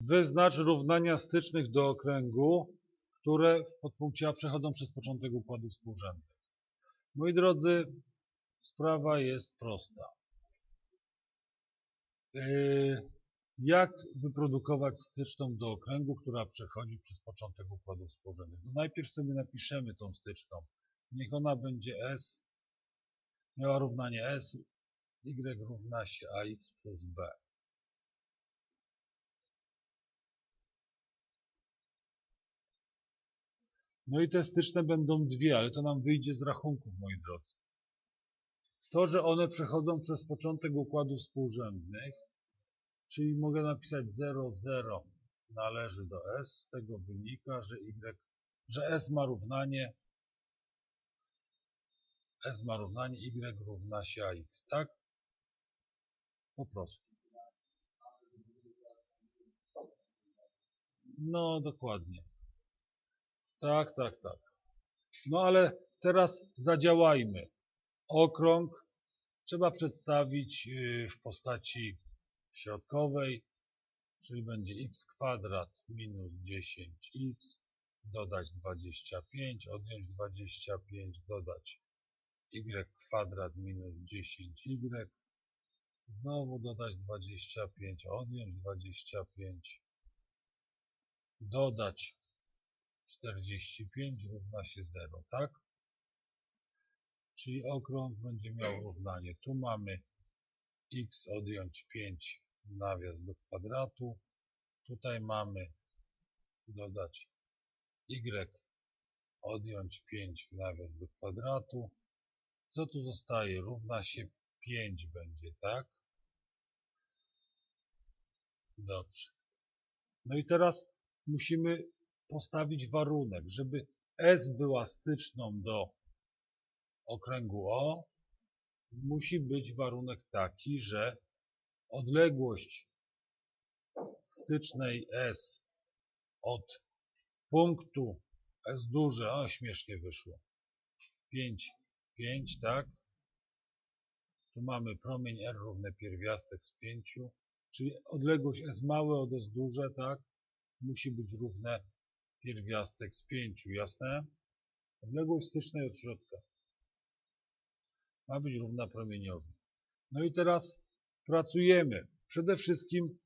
Wyznacz równania stycznych do okręgu, które w podpunkcie A przechodzą przez początek układu współrzędnych. Moi drodzy, sprawa jest prosta. Yy, Jak wyprodukować styczną do okręgu, która przechodzi przez początek układu współrzędnych? No najpierw sobie napiszemy tą styczną. Niech ona będzie S, miała równanie S, Y równa się AX plus B. No i te styczne będą dwie, ale to nam wyjdzie z rachunków, moi drodzy. To, że one przechodzą przez początek układów współrzędnych, czyli mogę napisać 0, 0 należy do S, z tego wynika, że Y, że S ma równanie S ma równanie Y równa się AX, tak? Po prostu. No, dokładnie. Tak, tak, tak. No ale teraz zadziałajmy. Okrąg trzeba przedstawić y, w postaci środkowej, czyli będzie x kwadrat minus 10x, dodać 25, odjąć 25, dodać y kwadrat minus 10y, znowu dodać 25, odjąć 25, dodać 45 równa się 0, tak? Czyli okrąg będzie miał równanie. Tu mamy x odjąć 5 nawias do kwadratu. Tutaj mamy dodać y odjąć 5 nawias do kwadratu. Co tu zostaje? Równa się 5 będzie, tak? Dobrze. No i teraz musimy postawić warunek, żeby S była styczną do okręgu O, musi być warunek taki, że odległość stycznej S od punktu S duże, o śmiesznie wyszło, 5, 5, tak? Tu mamy promień R równy pierwiastek z 5, czyli odległość S małe od S duże, tak? Musi być równe pierwiastek z 5, jasne? Odległość stycznej od środka ma być równa promieniowi. No i teraz pracujemy. Przede wszystkim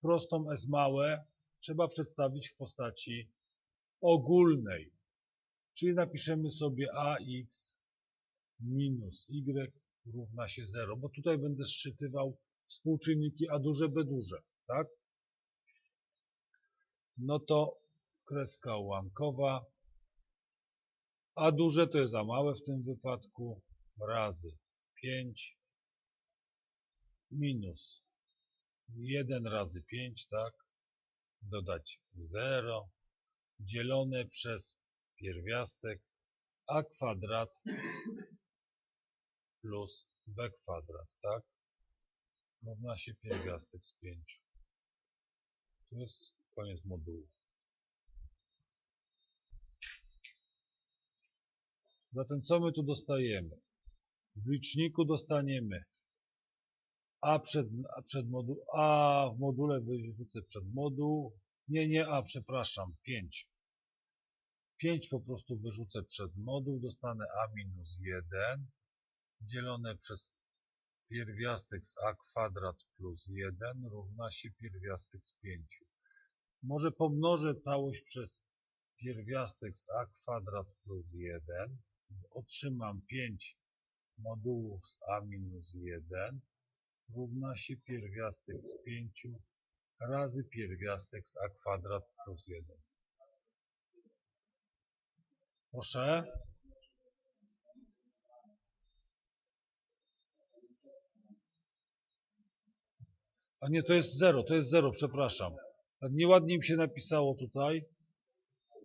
prostą S małe trzeba przedstawić w postaci ogólnej. Czyli napiszemy sobie ax minus y równa się 0, bo tutaj będę szczytywał współczynniki a duże, b duże, tak? No to kreska ułamkowa. A duże to jest za małe w tym wypadku razy 5 minus 1 razy 5, tak? Dodać 0 dzielone przez pierwiastek z a kwadrat plus b kwadrat, tak? Równa się pierwiastek z 5. To jest koniec modułu. Zatem co my tu dostajemy? W liczniku dostaniemy a przed, a przed moduł, a w module wyrzucę przed moduł, nie, nie a, przepraszam, 5. 5 po prostu wyrzucę przed moduł, dostanę a minus 1 dzielone przez pierwiastek z a kwadrat plus 1 równa się pierwiastek z 5. Może pomnożę całość przez pierwiastek z a kwadrat plus 1, otrzymam 5 modułów z a minus 1 równa się pierwiastek z 5 razy pierwiastek z a kwadrat plus 1. Proszę. A nie, to jest 0, to jest 0, przepraszam. Tak nieładnie mi się napisało tutaj.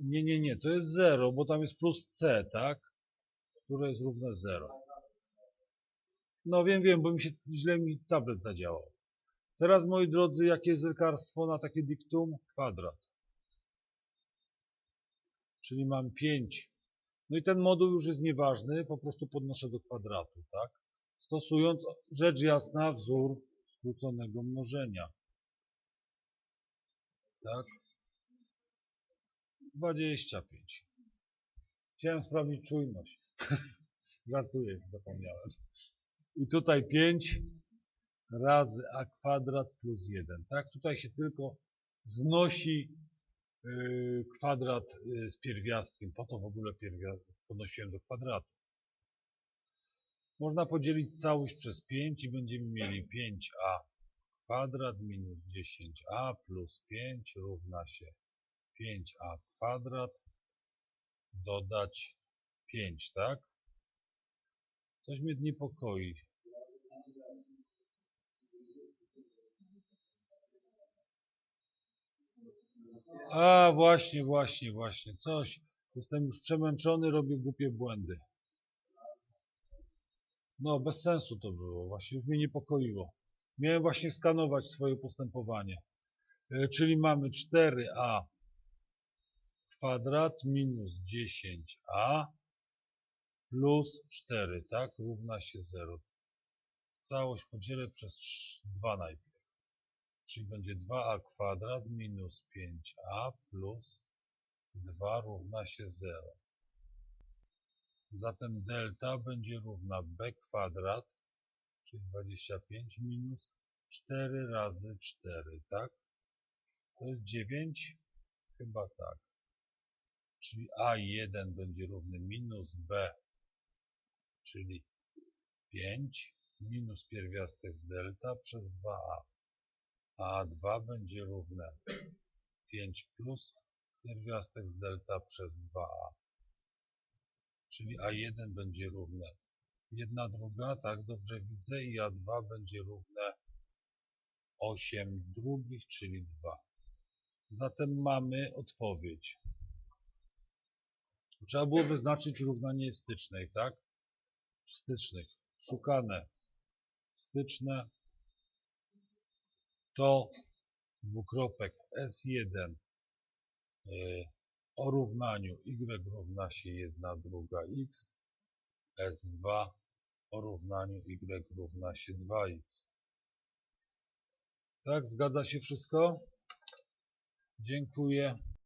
Nie, nie, nie, to jest 0, bo tam jest plus c, tak? Które jest równe 0. No wiem, wiem, bo mi się źle mi tablet zadziałał. Teraz, moi drodzy, jakie jest lekarstwo na takie diktum? Kwadrat. Czyli mam 5. No i ten moduł już jest nieważny, po prostu podnoszę do kwadratu, tak? Stosując, rzecz jasna, wzór skróconego mnożenia. tak? 25. Chciałem sprawdzić czujność. Żartuję, zapomniałem. I tutaj 5 razy a kwadrat plus 1, tak? Tutaj się tylko znosi yy, kwadrat yy, z pierwiastkiem. Po to w ogóle pierwia- podnosiłem do kwadratu. Można podzielić całość przez 5 i będziemy mieli 5a kwadrat minus 10a plus 5 równa się 5a kwadrat dodać 5, tak? Coś mnie niepokoi. A, właśnie, właśnie, właśnie. Coś. Jestem już przemęczony, robię głupie błędy. No, bez sensu to było. Właśnie już mnie niepokoiło. Miałem właśnie skanować swoje postępowanie. E, Czyli mamy 4a kwadrat minus 10a plus 4, tak? Równa się 0. Całość podzielę przez 2 najpierw. Czyli będzie 2a kwadrat minus 5a plus 2 równa się 0. Zatem delta będzie równa b kwadrat, czyli 25 minus 4 razy 4, tak? To jest 9? Chyba tak. Czyli a1 będzie równy minus b, czyli 5 minus pierwiastek z delta przez 2a. A A2 będzie równe 5 plus pierwiastek z delta przez 2a. Czyli A1 będzie równe 1 druga, tak dobrze widzę, i A2 będzie równe 8 drugich, czyli 2. Zatem mamy odpowiedź. Trzeba było wyznaczyć równanie stycznej, tak? Stycznych. Szukane styczne to dwukropek S1 y, o równaniu y równa się 1 druga x, S2 o równaniu y równa się 2x. Tak, zgadza się wszystko? Dziękuję.